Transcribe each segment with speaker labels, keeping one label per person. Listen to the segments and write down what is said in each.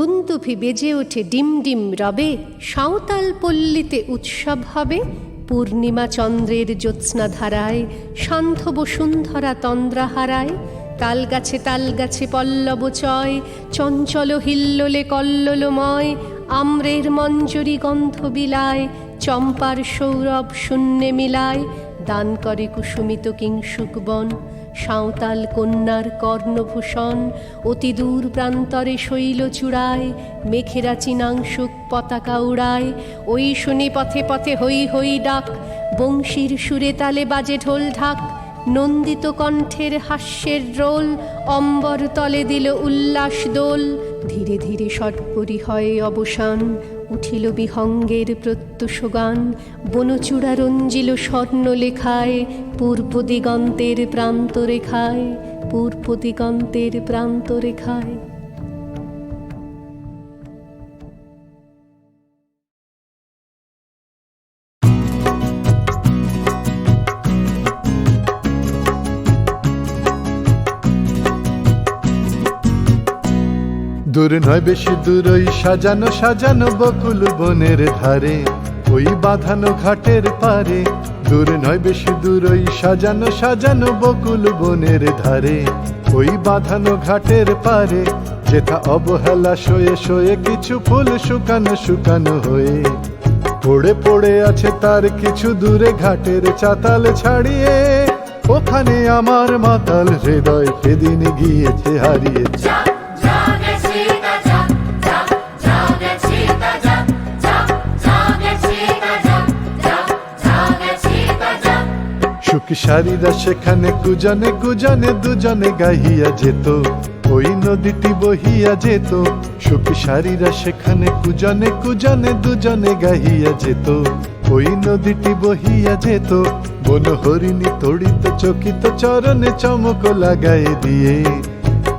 Speaker 1: দুন্দুভি বেজে ওঠে ডিম ডিম রবে, সাঁওতাল পল্লীতে উৎসব হবে। পূর্ণিমা চন্দ্রের জ্যোৎস্না ধারায় শান্ত বসুন্ধরা তন্দ্রা হারায় তাল গাছে তাল গাছে পল্লব চয়, চঞ্চল হিল্লোলে কল্লোলময় আম্রের মঞ্জরি গন্ধ বিলায়, চম্পার সৌরভ শূন্যে মিলায়। দান করে কুসুমিত কিংসুক বন। সাঁওতাল কন্যার কর্ণভূষণ, অতি দূর প্রান্তরে শৈল চূড়ায়, মেঘেরা চিনাংশুক পতাকা উড়ায়, ওই শুনি পথে পথে হই হই ডাক, বংশীর সুরে তালে বাজে ঢোল ঢাক, নন্দিত কণ্ঠের হাস্যের রোল, অম্বর তলে দিল উল্লাস দোল ধীরে ধীরে সটপরি হয় অবসান, উঠিল বিহঙ্গের প্রত্যুষগান, বনচূড়া রঞ্জিল স্বর্ণ লেখায় পূর্ব দিগন্তের প্রান্ত রেখায় পূর্ব দিগন্তের প্রান্ত
Speaker 2: দূর নয় বেশি দূর ওই সাজানো সাজানো বকুল বনের ধারে, ওই বাঁধানো ঘাটের পারে। দূর নয় বেশি দূর ওই সাজানো সাজানো বকুল বনের ধারে, ওই বাঁধানো ঘাটের পারে। যেথা অবহেলা শোয়ে শোয়ে কিছু ফুল শুকানো শুকানো হয়ে, পড়ে পড়ে আছে তার কিছু দূরে ঘাটের চাতাল ছাড়িয়ে। ওখানে আমার মাতাল হৃদয় সেদিন গিয়েছে হারিয়ে। সারিরা সেখানে কুজনে কুজনে দুজনে গাহিয়া যেত। ওই নদীটি বহিয়া যেত। সুখী সারিরা সেখানে কুজনে কুজনে দুজনে গাহিয়া যেত। ওই নদীটি বহিয়া যেত। বন হরিণী তড়িত চকিত চরণে চমক লাগাই দিয়ে।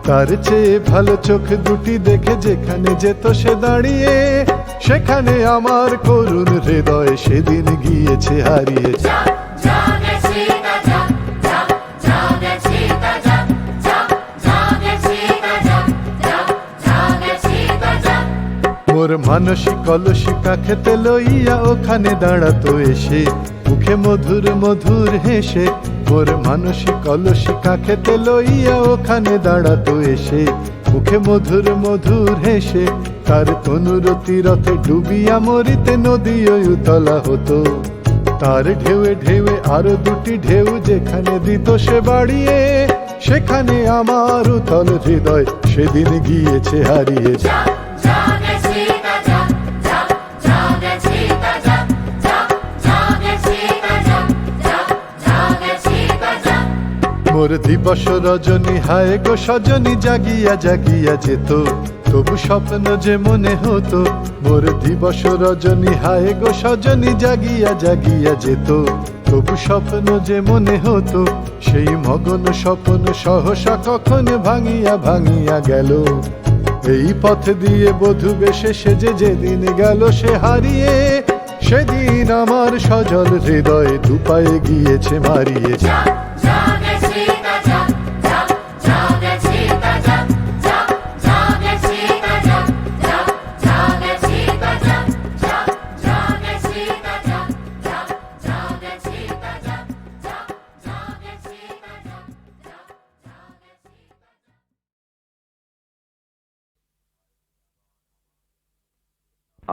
Speaker 2: তার চেয়ে ভালো চোখ দুটি দেখে যেখানে যেত সে দাঁড়িয়ে। সেখানে আমার করুণ হৃদয় সেদিন গিয়েছে হারিয়ে মোর মানসিক কলসি কাখেতে লইয়া ওখানে দাঁড়াতো এসে। মুখে মধুর মধুর হেসে মোর মানসিক কলসি কাখেতে লইয়া ওখানে দাঁড়াতো এসে। মুখে মধুর মধুর হেসে, তার তনুরতি রথে ডুবিয়া মরিতে নদী উতলা হতো। তার ঢেউয়ে ঢেউয়ে আরও দুটি ঢেউ যেখানে দিত সে বাড়িয়ে, সেখানে আমার উতল হৃদয় সেদিন গিয়েছে হারিয়ে। মোর দিবস রজনী হায় গো সজনী, জাগিয়া জাগিয়া যেত। তবু স্বপ্ন যে মনে হতো, মোর দিবস রজনী হায় গো সজনী, জাগিয়া জাগিয়া যেত। তবু স্বপ্ন যে মনে হতো, সেই মগন স্বপ্ন সহসা কখন ভাঙিয়া ভাঙিয়া গেল। এই পথ দিয়ে বধু বেশে সে যে যেদিন গেল, সে হারিয়ে, সেদিন আমার সজল হৃদয় দুপায়ে গিয়েছে মারিয়ে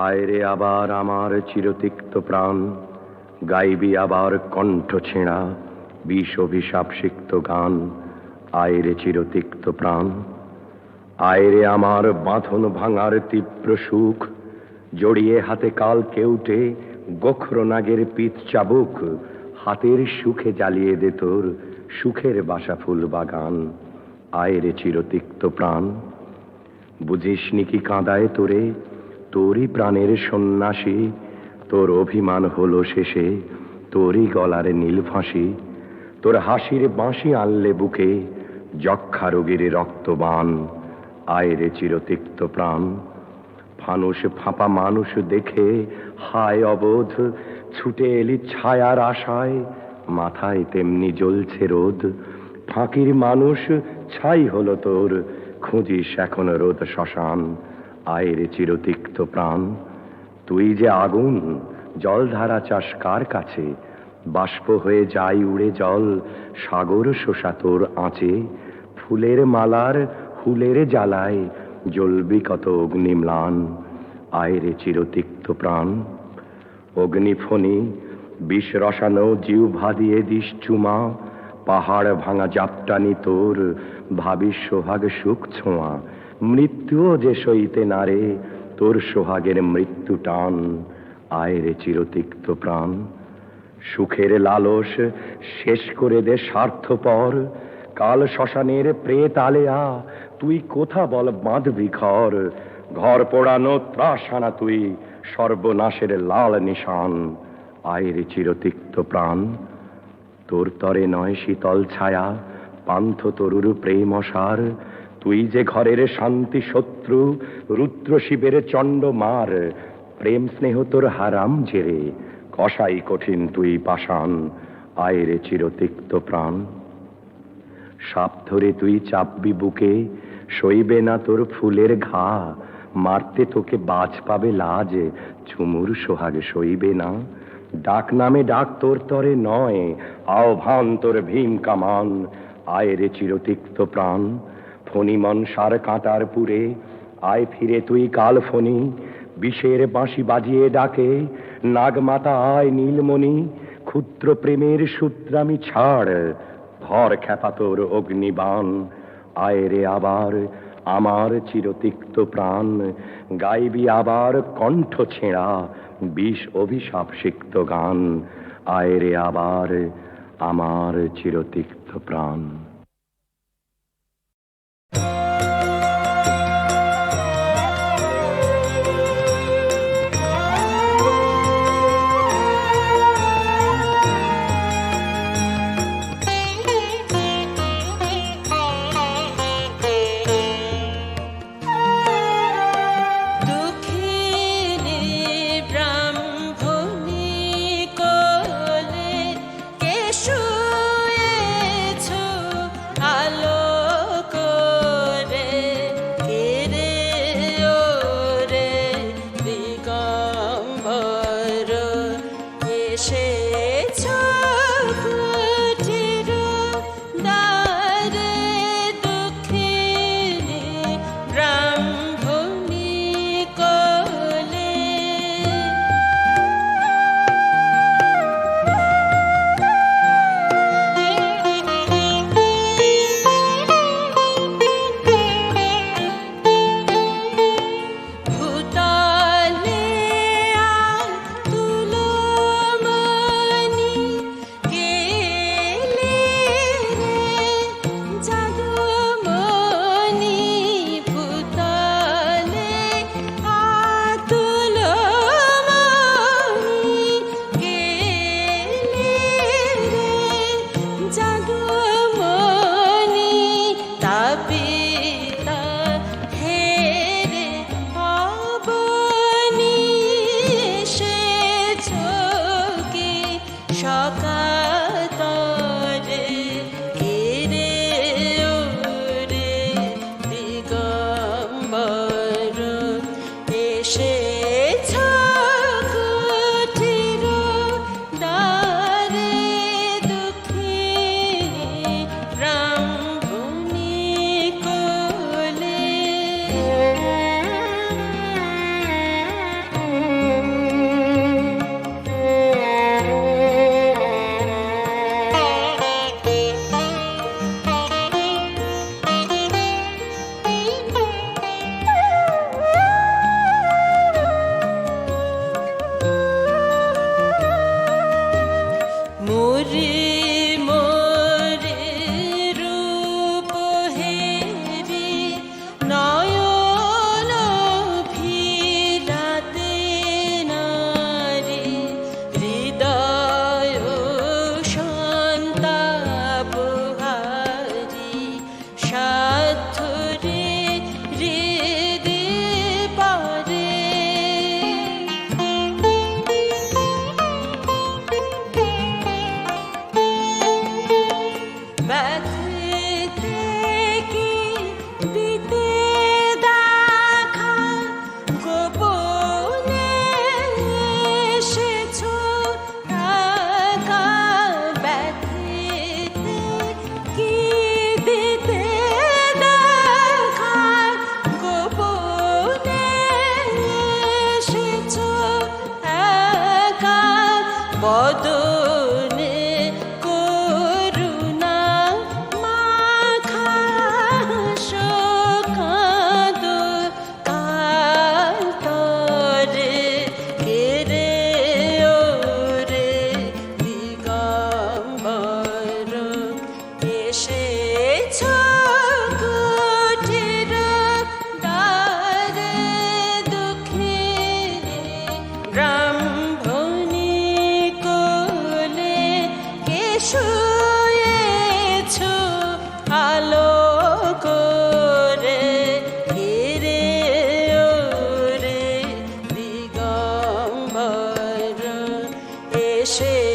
Speaker 3: আয়রে আবার আমার চিরতিক্ত প্রাণ, গাইবি আবার কণ্ঠ ছেঁড়া, বিষ অভিশাপ সিক্ত গান, আয়রে চিরতিক্ত প্রাণ। আয়রে আমার বাঁধন ভাঙার তীব্র সুখ, জড়িয়ে হাতে কাল কেউটে গোখর নাগের পিত চাবুক, হাতের সুখে জ্বালিয়ে দে তোর সুখের বাসা ফুল বাগান, আয়রে চিরতিক্ত প্রাণ। বুঝিসনি কি কাঁদায় তোরে তোরই প্রাণের সন্ন্যাসী, তোর অভিমান হলো শেষে, তোরই গলার নীল ফাঁসি, তোর হাসির বাঁশি আনলে বুকে, যক্ষা রোগীর রক্তবান আয়রে চিরতিক্ত প্রাণ। ফানুষ ফাঁপা মানুষ দেখে, হায় অবোধ, ছুটে এলি ছায়ার আশায়, মাথায় তেমনি জ্বলছে রোদ। ফাঁকির মানুষ, ছাই হলো তোর, খুঁজিস এখন রোদ শ্মশান। আয়ের চিরতিক্ত প্রাণ। তুই যে আগুন, জলধারা চাষ কার কাছে? বাষ্প হয়ে যাই উড়ে জল, সাগর শোষা তোর আঁচে। ফুলের মালার হুলের জ্বালায় জ্বলবি কত অগ্নিম্লান আয়রে চিরতিক্ত প্রাণ। অগ্নিফণি বিষ রসানো জিউ ভাদিয়ে দিস চুমা, পাহাড় ভাঙা জাপটানি তোর ভাবি সোহাগ সুখ ছোঁয়া। মৃত্যুও যে সইতে নারে তোর সোহাগের মৃত্যু টান। আয়রে চিরতিক্ত প্রাণ। সুখের লালস শেষ করে দে স্বার্থপর। কাল শ্মশানের প্রেত আলেয়া, তুই কোথা বল বাঁধবি ঘর? ঘর পোড়ানো ত্রাসানা তুই, সর্বনাশের লাল নিশান। আয়ের চিরতিক্ত প্রাণ। তোর তরে নয় শীতল ছায়া, পান্থ তরুর প্রেম অসার। তুই যে ঘরের শান্তি শত্রু, রুদ্র শিবের চণ্ড মার, প্রেম স্নেহ তোর হারাম জেরে, কষাই কঠিন তুই পাষাণ, আয়ের চিরতিক্ত প্রাণ। সাপ ধরে তুই চাপবি বুকে, সইবে না তোর ফুলের ঘা, মারতে তোকে বাজ পাবে লাজ ঝুমুর সোহাগে সইবে না। ডাক নামে ডাক তোর তরে নয়, আহ্বান তোর ভীম কামান, আয়েরে চিরতিক্ত প্রাণ। ফণি মনসার কাঁটার পুরে। আয় ফিরে তুই কাল ফণি, বিষের বাঁশি বাজিয়ে ডাকে। নাগমাতা আয় নীলমণি, ক্ষুদ্র প্রেমের সূত্রামি ছাড়, ভর খ্যাপা তোর অগ্নিবাণ। আয়রে আবার আমার চিরতিক্ত প্রাণ, গাইবি আবার কণ্ঠ ছেঁড়া বিষ অভিশাপ সিক্ত গান। আয়রে আবার
Speaker 4: আমার চিরতিক্ত প্রাণ।
Speaker 5: bad এসে